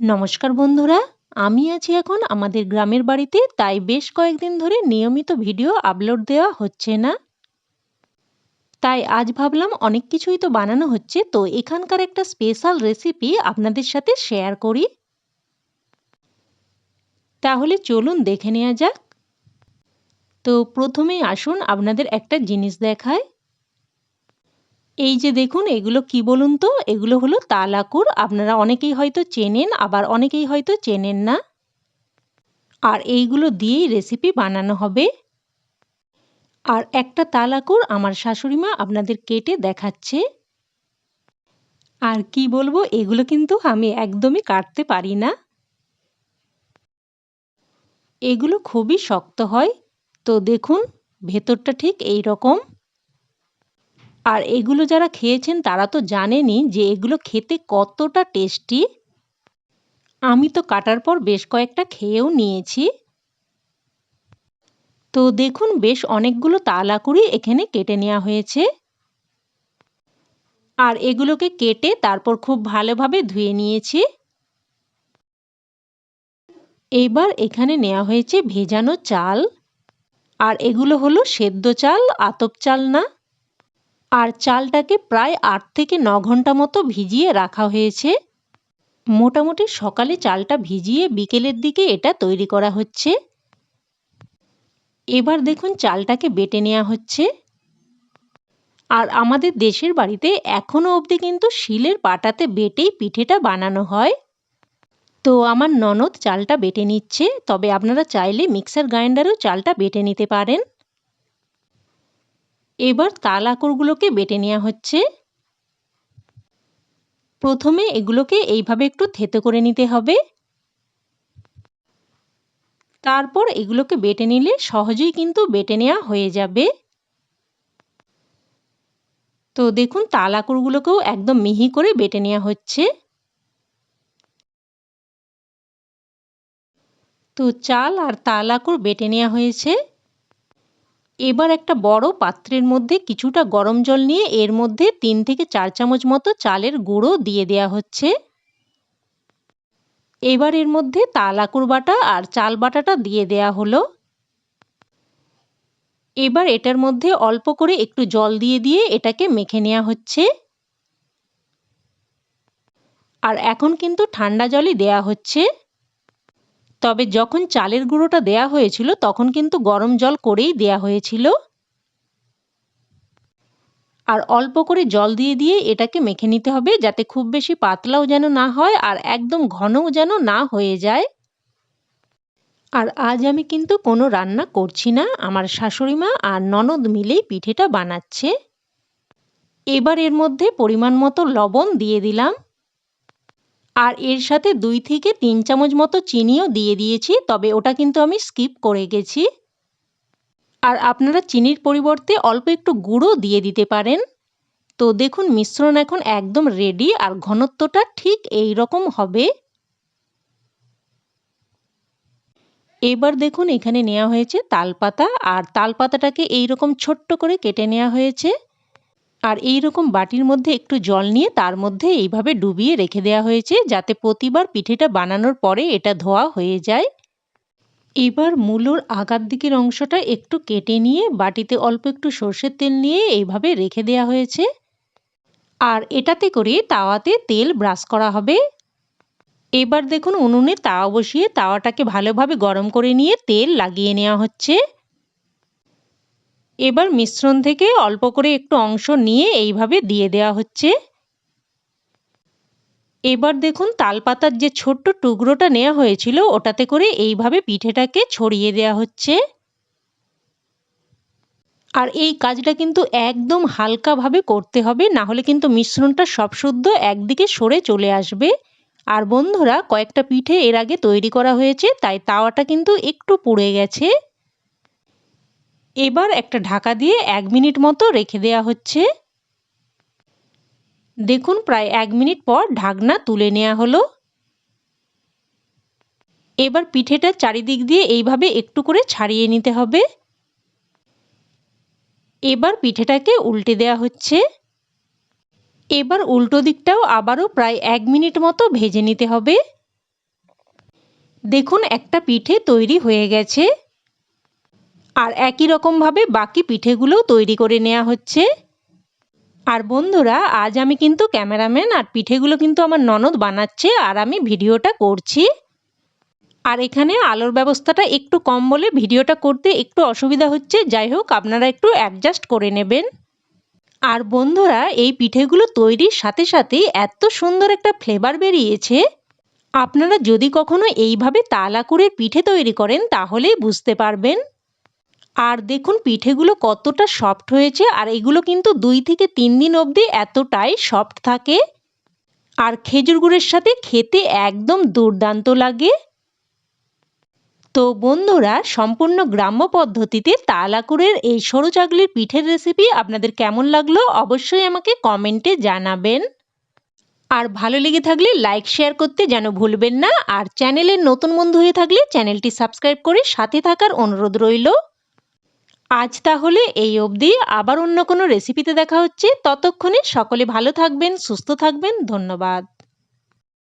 নমস্কার বন্ধুরা, আমি আছি এখন আমাদের গ্রামের বাড়িতে, তাই বেশ কয়েকদিন ধরে নিয়মিত ভিডিও আপলোড দেওয়া হচ্ছে না। তাই আজ ভাবলাম অনেক কিছুই তো বানানো হচ্ছে, তো এখানকার একটা স্পেশাল রেসিপি আপনাদের সাথে শেয়ার করি। তাহলে চলুন দেখে নেওয়া যাক। তো প্রথমেই আসুন আপনাদের একটা জিনিস দেখায়। এই যে দেখুন, এগুলো কি বলুন তো? এগুলো হলো তালাকুর। আপনারা অনেকেই হয়তো চেনেন, আবার অনেকেই হয়তো চেনেন না। আর এইগুলো দিয়েই রেসিপি বানানো হবে। আর একটা তালাকুর আমার শাশুড়িমা আপনাদের কেটে দেখাচ্ছে। আর কি বলব, এগুলো কিন্তু আমি একদমই কাটতে পারি না। এগুলো খুবই শক্ত হয়। তো দেখুন, ভেতরটা ঠিক এই রকম আর এগুলো যারা খেয়েছেন তারা তো জানেনই যে এগুলো খেতে কতটা টেস্টি আমি তো কাটার পর বেশ কয়েকটা খেয়েও নিয়েছি। তো দেখুন, বেশ অনেকগুলো তালাকুড়ি এখানে কেটে নেওয়া হয়েছে। আর এগুলোকে কেটে তারপর খুব ভালোভাবে ধুয়ে নিয়েছি। এবার এখানে নেওয়া হয়েছে ভেজানো চাল। আর এগুলো হলো সেদ্ধ চাল, আতপ চাল না। আর চালটাকে প্রায় আট থেকে ন ঘণ্টা মতো ভিজিয়ে রাখা হয়েছে। মোটামুটি সকালে চালটা ভিজিয়ে বিকেলের দিকে এটা তৈরি করা হচ্ছে। এবার দেখুন চালটাকে বেটে নেওয়া হচ্ছে। আর আমাদের দেশের বাড়িতে এখনও অবধি কিন্তু শিলের পাটাতে বেটেই পিঠেটা বানানো হয়। তো আমার ননদ চালটা বেটে নিচ্ছে, তবে আপনারা চাইলে মিক্সার গ্রাইন্ডারেও চালটা বেটে নিতে পারেন। এবার তাল আঁকড়গুলোকে বেটে নেওয়া হচ্ছে। প্রথমে এগুলোকে এইভাবে একটু থেতো করে নিতে হবে। তারপর এগুলোকে বেটে নিলে সহজেই কিন্তু বেটে নেওয়া হয়ে যাবে। তো দেখুন, তাল আঁকড়গুলোকেও একদম মিহি করে বেটে নেওয়া হচ্ছে। তো চাল আর তাল আঁকড় বেটে নেওয়া হয়েছে। এবার একটা বড় পাত্রের মধ্যে কিছুটা গরম জল নিয়ে এর মধ্যে তিন থেকে চার চামচ মতো চালের গুঁড়ো দিয়ে দেওয়া হচ্ছে। এবার এর মধ্যে তাল আকুর বাটা আর চাল বাটাটা দিয়ে দেয়া হলো। এবার এটার মধ্যে অল্প করে একটু জল দিয়ে দিয়ে এটাকে মেখে নেওয়া হচ্ছে। আর এখন কিন্তু ঠান্ডা জলই দেয়া হচ্ছে। তবে যখন চালের গুঁড়োটা দেয়া হয়েছিল, তখন কিন্তু গরম জল করেই দেয়া হয়েছিল। আর অল্প করে জল দিয়ে দিয়ে এটাকে মেখে নিতে হবে, যাতে খুব বেশি পাতলাও যেন না হয় আর একদম ঘনও যেন না হয়ে যায়। আর আজ আমি কিন্তু কোনো রান্না করছি না। আমার শাশুড়ি মা আর ননদ মিলেই পিঠেটা বানাচ্ছে। এবার এর মধ্যে পরিমাণ মতো লবণ দিয়ে দিলাম। আর এর সাথে দুই থেকে তিন চামচ মতো চিনিও দিয়ে দিয়েছি, তবে ওটা কিন্তু আমি স্কিপ করে গেছি। আর আপনারা চিনির পরিবর্তে অল্প একটু গুঁড়ো দিয়ে দিতে পারেন। তো দেখুন, মিশ্রণ এখন একদম রেডি আর ঘনত্বটা ঠিক এই রকম হবে। এবার দেখুন, এখানে নেওয়া হয়েছে তালপাতা, আর তালপাতাটাকে এইরকম ছোট্ট করে কেটে নেওয়া হয়েছে। আর এই রকম বাটির মধ্যে একটু জল নিয়ে তার মধ্যে এইভাবে ডুবিয়ে রেখে দেওয়া হয়েছে যাতে প্রতিবার পিঠেটা বানানোর পরে এটা ধোয়া হয়ে যায়। এবার মূলোর আগার দিকের অংশটা একটু কেটে নিয়ে বাটিতে অল্প একটু সর্ষের তেল নিয়ে এইভাবে রেখে দেওয়া হয়েছে। আর এটাতে করে তাওয়াতে তেল ব্রাশ করা হবে। এবার দেখুন উনুনে তাওয়া বসিয়ে তাওয়াটাকে ভালোভাবে গরম করে নিয়ে তেল লাগিয়ে নেওয়া হচ্ছে। এবার মিশ্রণ থেকে অল্প করে একটু অংশ নিয়ে এইভাবে দিয়ে দেওয়া হচ্ছে। এবার দেখুন তালপাতার যে ছোট্ট টুকরোটা নেওয়া হয়েছিল, ওটাতে করে এইভাবে পিঠেটাকে ছড়িয়ে দেওয়া হচ্ছে। আর এই কাজটা কিন্তু একদম হালকাভাবে করতে হবে, না হলে কিন্তু মিশ্রণটা সব শুদ্ধ একদিকে সরে চলে আসবে। আর বন্ধুরা, কয়েকটা পিঠে এর আগে তৈরি করা হয়েছে, তাই তাওয়াটা কিন্তু একটু পুড়ে গেছে। এবার একটা ঢাকা দিয়ে এক মিনিট মতো রেখে দেওয়া হচ্ছে। দেখুন, প্রায় এক মিনিট পর ঢাকনা তুলে নেওয়া হলো। এবার পিঠেটা চারিদিক দিয়ে এইভাবে একটু করে ছাড়িয়ে নিতে হবে। এবার পিঠেটাকে উল্টে দেওয়া হচ্ছে। এবার উল্টো দিকটাও আবারও প্রায় এক মিনিট মতো ভেজে নিতে হবে। দেখুন, একটা পিঠে তৈরি হয়ে গেছে। আর একই রকমভাবে বাকি পিঠেগুলোও তৈরি করে নেওয়া হচ্ছে। আর বন্ধুরা, আজ আমি কিন্তু ক্যামেরাম্যান আর পিঠেগুলো কিন্তু আমার ননদ বানাচ্ছে আর আমি ভিডিওটা করছি। আর এখানে আলোর ব্যবস্থাটা একটু কম বলে ভিডিওটা করতে একটু অসুবিধা হচ্ছে, যাই হোক আপনারা একটু অ্যাডজাস্ট করে নেবেন। আর বন্ধুরা, এই পিঠেগুলো তৈরির সাথে সাথে এত সুন্দর একটা ফ্লেভার বেরিয়েছে। আপনারা যদি কখনো এইভাবে তালাকুড়ের পিঠে তৈরি করেন, তাহলেই বুঝতে পারবেন। আর দেখুন, পিঠেগুলো কতটা সফট হয়েছে, আর এগুলো কিন্তু দুই থেকে তিন দিন অবধি এতটাই সফট থাকে। আর খেজুর গুড়ের সাথে খেতে একদম দুর্দান্ত লাগে। তো বন্ধুরা, সম্পূর্ণ গ্রাম্য পদ্ধতিতে তালাকুরের এই সরু চাগলির পিঠের রেসিপি আপনাদের কেমন লাগল অবশ্যই আমাকে কমেন্টে জানাবেন। আর ভালো লেগে থাকলে লাইক শেয়ার করতে যেন ভুলবেন না। আর চ্যানেলের নতুন বন্ধু হয়ে থাকলে চ্যানেলটি সাবস্ক্রাইব করে সাথে থাকার অনুরোধ রইল। আজ তাহলে এই অবধি। আবার অন্য কোনো রেসিপিতে দেখা হচ্ছে। ততক্ষণে সকলে ভালো থাকবেন, সুস্থ থাকবেন। ধন্যবাদ।